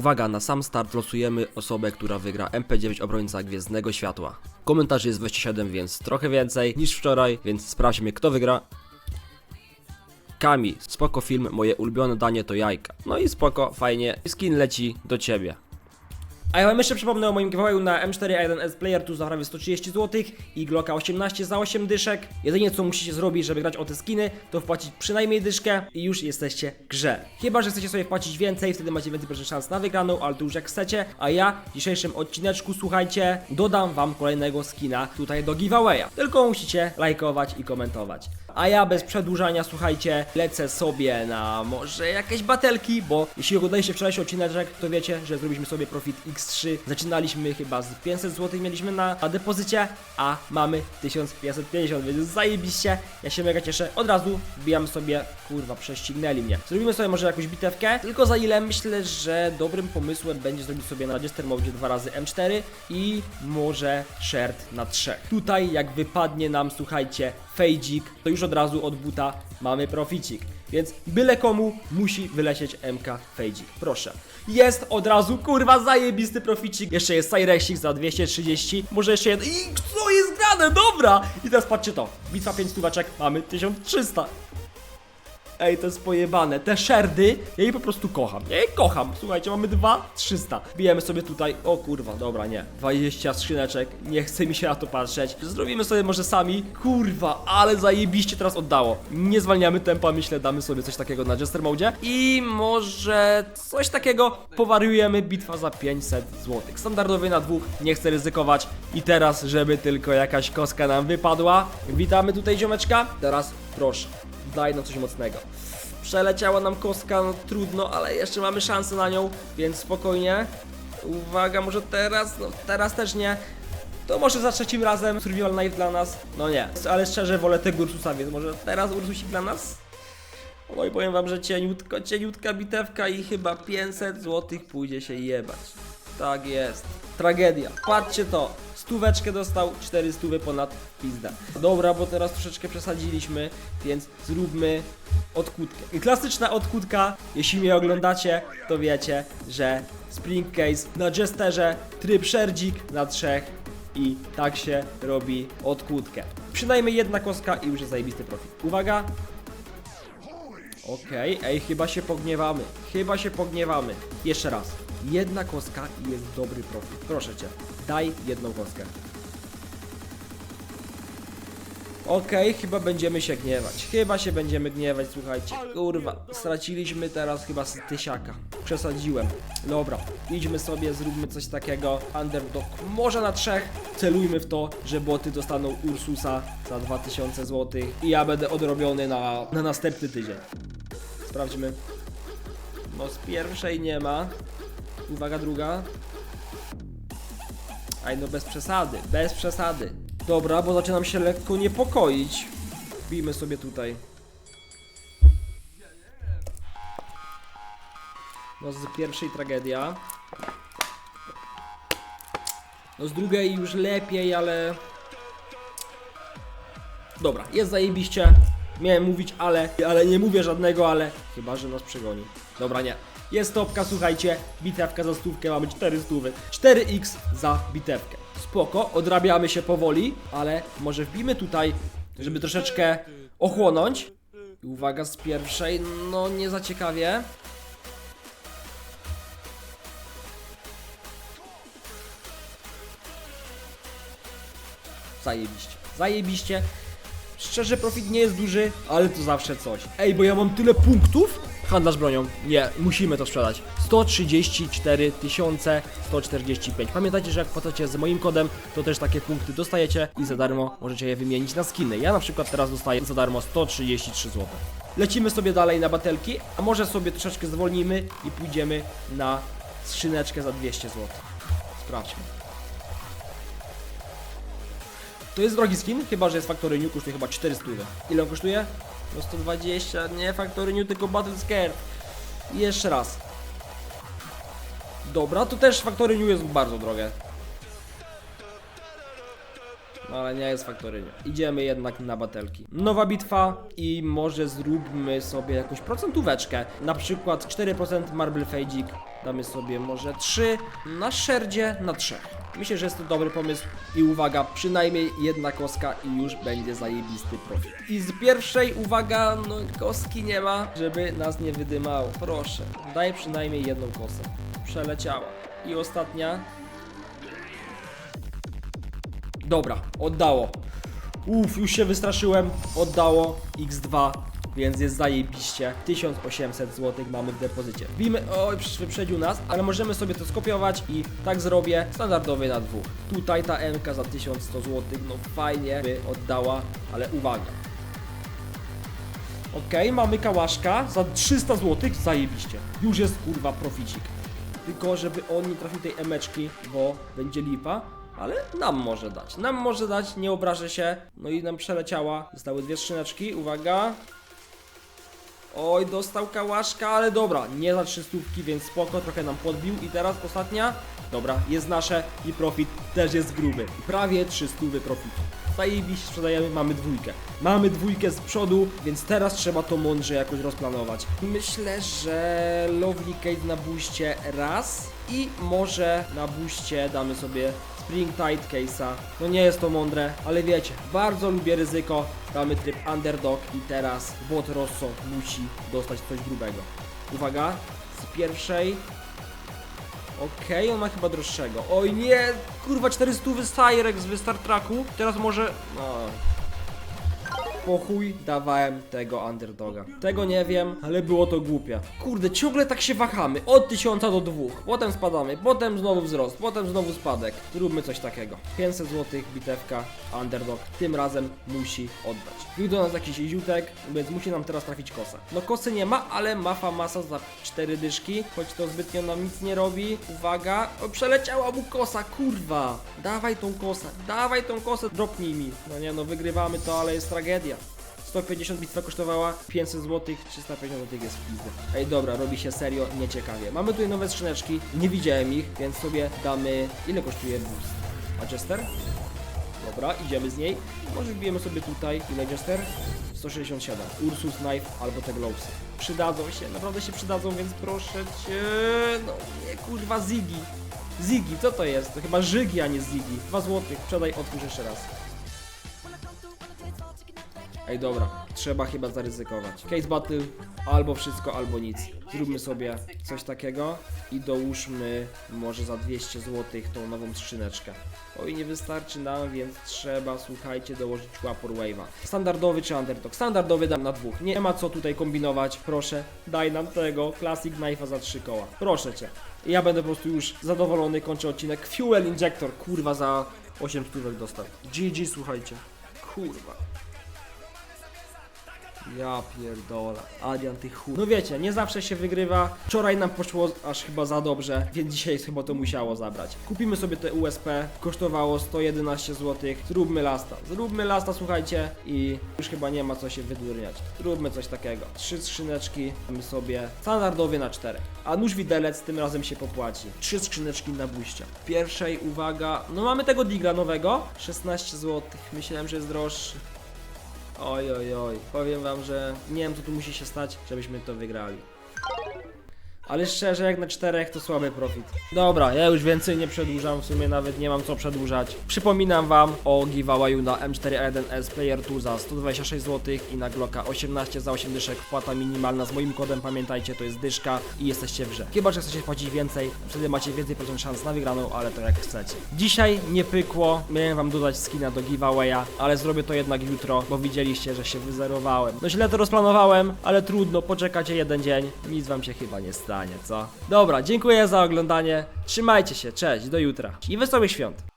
Uwaga, na sam start losujemy osobę, która wygra MP9 obrońca Gwiezdnego Światła. Komentarzy jest 27, więc trochę więcej niż wczoraj, więc sprawdźmy kto wygra. Kami, spoko film, moje ulubione danie to jajka. No i spoko, fajnie, skin leci do ciebie. A ja wam jeszcze przypomnę o moim giveawayu na M4A1S Player tu za prawie 130 zł i Glocka 18 za 8 dyszek. Jedynie co musicie zrobić, żeby grać o te skiny, to wpłacić przynajmniej dyszkę i już jesteście w grze. Chyba, że chcecie sobie wpłacić więcej, wtedy macie więcej szans na wygraną, ale to już jak chcecie. A ja w dzisiejszym odcineczku, słuchajcie, dodam wam kolejnego skina tutaj do giveawaya. Tylko musicie lajkować i komentować. A ja bez przedłużania, słuchajcie, lecę sobie na może jakieś batelki, bo jeśli oglądaliście wczorajszy odcineczek, to wiecie, że zrobiliśmy sobie profit X3. Zaczynaliśmy chyba z 500 zł, mieliśmy na, depozycie, a mamy 1550, więc zajebiście. Ja się mega cieszę. Od razu wbijam sobie, kurwa, prześcignęli mnie. Zrobimy sobie może jakąś bitewkę, tylko za ile myślę, że dobrym pomysłem będzie zrobić sobie na Jester Mode dwa razy M4 i może Sherd na 3. Tutaj jak wypadnie nam, słuchajcie, fejdzik, to już od razu od buta mamy proficik. Więc byle komu musi wylecieć MK fejdzik. Proszę. Jest od razu, kurwa, zajebisty proficik. Jeszcze jest Cyrexik za 230. Może jeszcze jeden. I co jest grane? Dobra! I teraz patrzcie to. Bitwa 5 stóweczek, mamy 1300. Ej, to jest pojebane. Te szerdy, ja po prostu kocham. Ja kocham. Słuchajcie, mamy 2, 300. Bijemy sobie tutaj. O kurwa, dobra, nie. 20 skrzyneczek. Nie chce mi się na to patrzeć. Zrobimy sobie może sami. Kurwa, ale zajebiście teraz oddało. Nie zwalniamy tempa, myślę, damy sobie coś takiego na Jester Mode. I może coś takiego powariujemy. Bitwa za 500 zł. Standardowy na dwóch, nie chcę ryzykować. I teraz, żeby tylko jakaś koska nam wypadła. Witamy tutaj ziomeczka. Teraz proszę. Daj no coś mocnego. Przeleciała nam kostka, no trudno, ale jeszcze mamy szansę na nią, więc spokojnie. Uwaga, może teraz, no teraz też nie. To może za trzecim razem Survival Knife dla nas? No nie, ale szczerze wolę tego Ursusa, więc może teraz Ursusik dla nas? Oj, powiem wam, że cieniutko, cieniutka bitewka i chyba 500 zł pójdzie się jebać. Tak jest. Tragedia. Patrzcie to. Stóweczkę dostał, 4 stówy ponad pizda. Dobra, bo teraz troszeczkę przesadziliśmy, więc zróbmy odkutkę. I klasyczna odkutka, jeśli mnie oglądacie, to wiecie, że Spring Case na Jesterze, tryb szerdzik na trzech i tak się robi odkutkę. Przynajmniej jedna kostka i już jest zajebisty profit. Uwaga, Okej, ej, chyba się pogniewamy. Chyba się pogniewamy. Jeszcze raz. Jedna kostka i jest dobry profit. Proszę cię, daj jedną kostkę. Okej, chyba będziemy się gniewać. Chyba się będziemy gniewać, słuchajcie. Kurwa, straciliśmy teraz chyba z tysiaka. Przesadziłem. Dobra, idźmy sobie, zróbmy coś takiego. Underdog może na trzech. Celujmy w to, że boty dostaną Ursusa za 2000 zł. I ja będę odrobiony na, na następny tydzień. Sprawdźmy. No z pierwszej nie ma. Uwaga, druga. Aj, no bez przesady, bez przesady. Dobra, bo zaczynam się lekko niepokoić. Bijmy sobie tutaj. No z pierwszej tragedia. No z drugiej już lepiej, ale... Dobra, jest zajebiście. Miałem mówić ale, ale nie mówię żadnego ale. Chyba, że nas przegoni. Dobra, nie. Jest topka, słuchajcie. Bitewka za stówkę, mamy 4 stówy. 4x za bitewkę. Spoko, odrabiamy się powoli, ale może wbijmy tutaj, żeby troszeczkę ochłonąć. Uwaga z pierwszej, no nie za ciekawie. Zajebiście. Zajebiście. Szczerze, profit nie jest duży, ale to zawsze coś. Ej, bo ja mam tyle punktów? Handlarz bronią. Nie, musimy to sprzedać. 134 145. Pamiętajcie, że jak płacicie z moim kodem, to też takie punkty dostajecie i za darmo możecie je wymienić na skiny. Ja na przykład teraz dostaję za darmo 133 zł. Lecimy sobie dalej na batelki, a może sobie troszeczkę zwolnimy i pójdziemy na skrzyneczkę za 200 zł. Sprawdźmy. To jest drogi skin, chyba że jest Factory New, kosztuje chyba 400. Ile on kosztuje? No 120, nie Factory New, tylko Battle Scare. I jeszcze raz. Dobra, to też Factory New jest bardzo drogie. No ale nie jest Factory New. Idziemy jednak na batelki. Nowa bitwa i może zróbmy sobie jakąś procentóweczkę. Na przykład 4% Marble Fejdzik damy sobie może 3, na szerdzie na 3. Myślę, że jest to dobry pomysł i uwaga, przynajmniej jedna koska i już będzie zajebisty profit. I z pierwszej, uwaga, no koski nie ma, żeby nas nie wydymało. Proszę, daj przynajmniej jedną kosę. Przeleciała. I ostatnia. Dobra, oddało. Uff, już się wystraszyłem. Oddało X2, więc jest zajebiście. 1800 zł mamy w depozycie. Wbijmy, oj, wyprzedził nas, ale możemy sobie to skopiować i tak zrobię standardowy na dwóch. Tutaj ta MK za 1100 zł, no fajnie by oddała, ale uwaga. Okej, mamy kałaszka za 300 zł, zajebiście. Już jest kurwa proficik. Tylko żeby on nie trafił tej emeczki, bo będzie lipa. Ale nam może dać. Nam może dać, nie obrażę się. No i nam przeleciała. Zostały dwie skrzyneczki, uwaga. Oj, dostał kałaszka, ale dobra, nie za trzy stówki, więc spoko, trochę nam podbił. I teraz ostatnia. Dobra, jest nasze i profit też jest gruby. Prawie 300 profitu. Zajebiście sprzedajemy, mamy dwójkę. Mamy dwójkę z przodu, więc teraz trzeba to mądrze jakoś rozplanować. Myślę, że Lovely Kate na buście raz i może na buście damy sobie Spring Tide Case'a. No nie jest to mądre, ale wiecie, bardzo lubię ryzyko. Damy tryb Underdog i teraz Bot Rosso musi dostać coś grubego. Uwaga, z pierwszej. Okej, on ma chyba droższego. Oj nie, kurwa 400 Cyrex z Star. Teraz może... No. Po chuj dawałem tego underdoga. Tego nie wiem, ale było to głupie. Kurde, ciągle tak się wahamy. Od 1000 do 2. Potem spadamy, potem znowu wzrost, potem znowu spadek. Zróbmy coś takiego. 500 zł, bitewka, underdog. Tym razem musi oddać. Wbił do nas jakiś ziutek, więc musi nam teraz trafić kosę. No kosy nie ma, ale mafa masa za 4 dyszki. Choć to zbytnio nam nic nie robi. Uwaga, o, przeleciała mu kosa, kurwa. Dawaj tą kosę, dawaj tą kosę, dropnij mi. No nie, no wygrywamy to, ale jest tragedia. 150 bitwa kosztowała 500 zł, 350 zł jest w pizdy. Ej, dobra, robi się serio nieciekawie. Mamy tutaj nowe skrzyneczki, nie widziałem ich, więc sobie damy... Ile kosztuje boost? A Jester? Dobra, idziemy z niej. Może wbijemy sobie tutaj, ile Jester? 167. Ursus Knife albo te Glowsy. Przydadzą się, naprawdę się przydadzą, więc proszę cię... No nie, kurwa, Ziggy. Ziggy, co to jest? To chyba Żygi, a nie Ziggy. 2 złotych, sprzedaj, otwórz jeszcze raz. Ej, dobra, trzeba chyba zaryzykować. Case battle, albo wszystko, albo nic. Zróbmy sobie coś takiego i dołóżmy może za 200 zł tą nową skrzyneczkę. Oj, nie wystarczy nam, więc trzeba, słuchajcie, dołożyć Wapor Wave'a. Standardowy czy Underdog? Standardowy dam na dwóch. Nie ma co tutaj kombinować. Proszę, daj nam tego Classic Knife'a za trzy koła. Proszę cię. Ja będę po prostu już zadowolony, kończę odcinek. Fuel Injector, kurwa, za 8 stówek dostał. GG, słuchajcie. Kurwa. Ja pierdolę, Adrian ty chuj. No wiecie, nie zawsze się wygrywa. Wczoraj nam poszło aż chyba za dobrze, więc dzisiaj chyba to musiało zabrać. Kupimy sobie te USP, kosztowało 111 zł. Zróbmy lasta. Zróbmy lasta, słuchajcie, i już chyba nie ma co się wydurniać. Zróbmy coś takiego. Trzy skrzyneczki, mamy sobie standardowie na czterech. A nóż widelec tym razem się popłaci. Trzy skrzyneczki na buście. Pierwszej, uwaga, no mamy tego digla nowego. 16 zł. Myślałem, że jest droższy. Oj, oj, oj. Powiem wam, że nie wiem, co tu musi się stać, żebyśmy to wygrali. Ale szczerze, jak na czterech to słaby profit. Dobra, ja już więcej nie przedłużam, w sumie nawet nie mam co przedłużać. Przypominam wam o giveawayu na M41S Player 2 za 126 zł i na Glocka 18 za 8 dyszek. Wpłata minimalna z moim kodem, pamiętajcie, to jest dyszka i jesteście w grze. Chyba, że chcecie płacić więcej, wtedy macie więcej procent szans na wygraną, ale to jak chcecie. Dzisiaj nie pykło, miałem wam dodać skina do giveawaya, ale zrobię to jednak jutro, bo widzieliście, że się wyzerowałem. No źle to rozplanowałem, ale trudno, poczekacie jeden dzień, nic wam się chyba nie stanie, co? Dobra, dziękuję za oglądanie, trzymajcie się, cześć, do jutra i wesołych świąt.